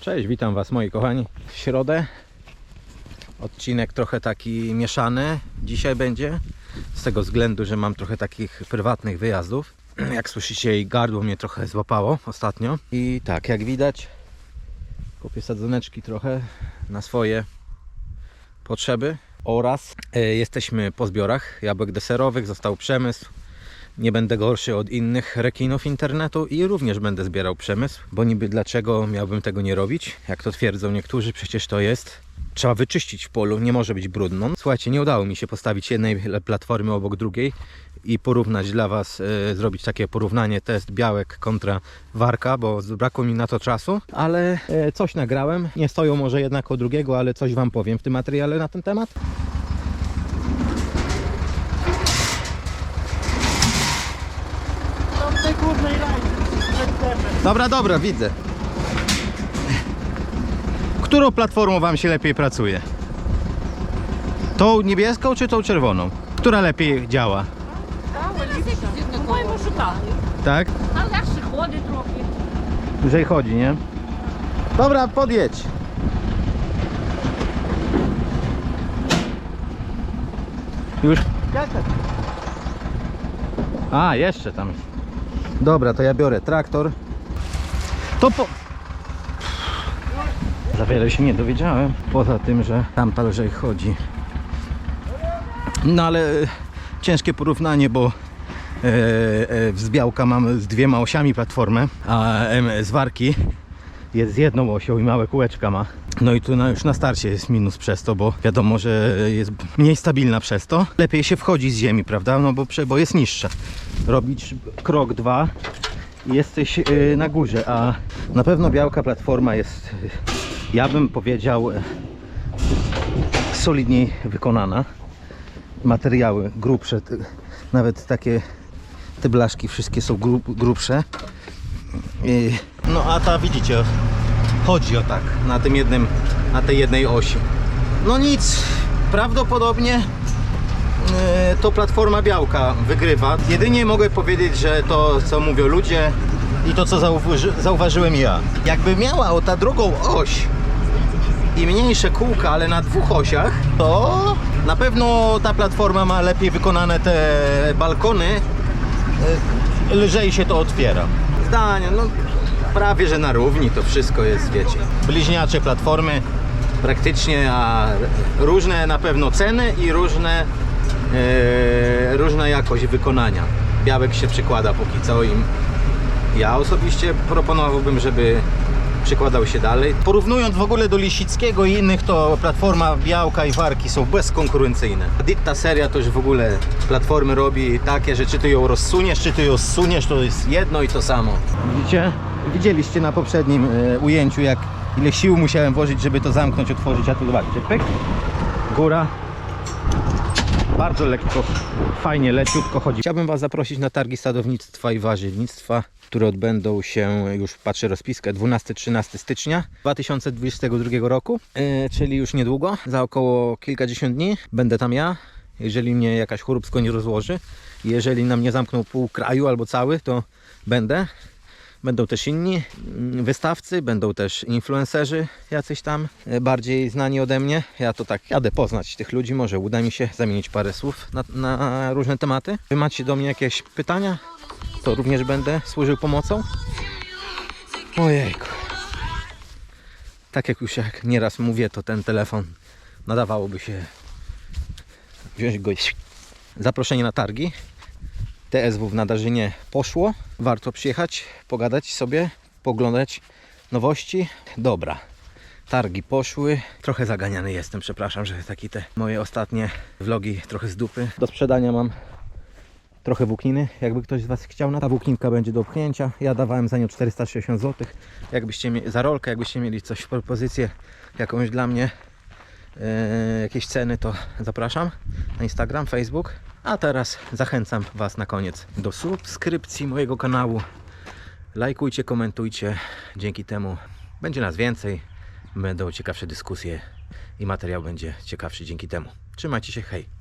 Cześć, witam Was moi kochani w środę. Odcinek trochę taki mieszany dzisiaj będzie. Z tego względu, że mam trochę takich prywatnych wyjazdów. Jak słyszycie, i gardło mnie trochę złapało ostatnio. I tak, jak widać, kupię sadzoneczki trochę na swoje potrzeby. Oraz e, jesteśmy po zbiorach jabłek deserowych, został przemysł. Nie będę gorszy od innych rekinów internetu i również będę zbierał przemysł, bo niby dlaczego miałbym tego nie robić? Jak to twierdzą niektórzy, przecież to jest. Trzeba wyczyścić w polu, nie może być brudno. Słuchajcie, nie udało mi się postawić jednej platformy obok drugiej i porównać dla Was, e, zrobić takie porównanie test białek kontra warka, bo brakło mi na to czasu, ale e, coś nagrałem. Nie stoją może jednak o drugiego, ale coś Wam powiem w tym materiale na ten temat. Tam w tej górnej rajdzie, przed drzewem. Dobra, dobra, widzę. Którą platformą Wam się lepiej pracuje? Tą niebieską czy tą czerwoną? Która lepiej działa? По-моєму, що так. Tak? А легше ходить трохи. Dłużej chodzi, nie? Dobra, podjedź. Już? A, jeszcze tam. Dobra, to ja biorę traktor. To po... Za wiele się nie dowiedziałem. Poza tym, że tam ta lżej chodzi. No ale e, ciężkie porównanie, bo e, e, mam z dwiema osiami platformę, a em, z warki jest z jedną osią i małe kółeczka ma. No i tu już na starcie jest minus przez to, bo wiadomo, że jest mniej stabilna przez to. Lepiej się wchodzi z ziemi, prawda? No bo, bo jest niższa. Robić krok dwa i jesteś e, na górze, a na pewno białka platforma jest, e, ja bym powiedział, e, solidniej wykonana materiały grubsze, te- nawet takie te blaszki wszystkie są grub, grubsze. I, no a ta widzicie, chodzi o tak, na tym jednym, na tej jednej osi. No nic, prawdopodobnie e, to platforma białka wygrywa. Jedynie mogę powiedzieć, że to co mówią ludzie i to co zauważy, zauważyłem ja. Jakby miała o ta drugą oś i mniejsze kółka, ale na dwóch osiach, to na pewno ta platforma ma lepiej wykonane te balkony. y, Lżej się to otwiera. Zdania, no prawie że na równi to wszystko jest, wiecie. Bliźniacze platformy praktycznie, a różne na pewno ceny i różne, e, różna jakość wykonania. Białek się przykłada póki co im. Ja osobiście proponowałbym, żeby przykładał się dalej. Porównując w ogóle do Lisickiego i innych, to platforma Białka i Warki są bezkonkurencyjne. Ta seria to już w ogóle platformy robi takie, że czy ty ją rozsuniesz, czy ty ją zsuniesz, to jest jedno i to samo. Widzicie? Widzieliście na poprzednim e, ujęciu, jak ile sił musiałem włożyć, żeby to zamknąć, otworzyć, a tu zobaczcie, pyk, góra, bardzo lekko, fajnie, leciutko chodzi. Chciałbym Was zaprosić na targi sadownictwa i warzywnictwa, które odbędą się, już patrzę rozpiskę, 12-13 stycznia 2022 roku, e, czyli już niedługo, za około kilkadziesiąt dni. Będę tam ja, jeżeli mnie jakaś choróbsko nie rozłoży. Jeżeli nam nie zamkną pół kraju albo cały, to będę. Będą też inni wystawcy, będą też influencerzy jacyś tam e, bardziej znani ode mnie. Ja to tak jadę poznać tych ludzi, może uda mi się zamienić parę słów na, na różne tematy. Wy macie do mnie jakieś pytania? To również będę służył pomocą. Ojejku. Tak jak już jak nieraz mówię, to ten telefon nadawałoby się wziąć go zaproszenie na targi. TSW w Nadarzynie poszło. Warto przyjechać, pogadać sobie, poglądać nowości. Dobra, targi poszły. Trochę zaganiany jestem, przepraszam, że takie te moje ostatnie vlogi trochę z dupy. Do sprzedania mam trochę włókniny, jakby ktoś z Was chciał. Ta włókninka będzie do pchnięcia. Ja dawałem za nią 460 zł. Jakbyście mie- za rolkę, jakbyście mieli coś propozycję jakąś dla mnie, e, jakieś ceny, to zapraszam na Instagram, Facebook. A teraz zachęcam Was na koniec do subskrypcji mojego kanału. Lajkujcie, komentujcie. Dzięki temu będzie nas więcej, będą ciekawsze dyskusje i materiał będzie ciekawszy dzięki temu. Trzymajcie się, hej!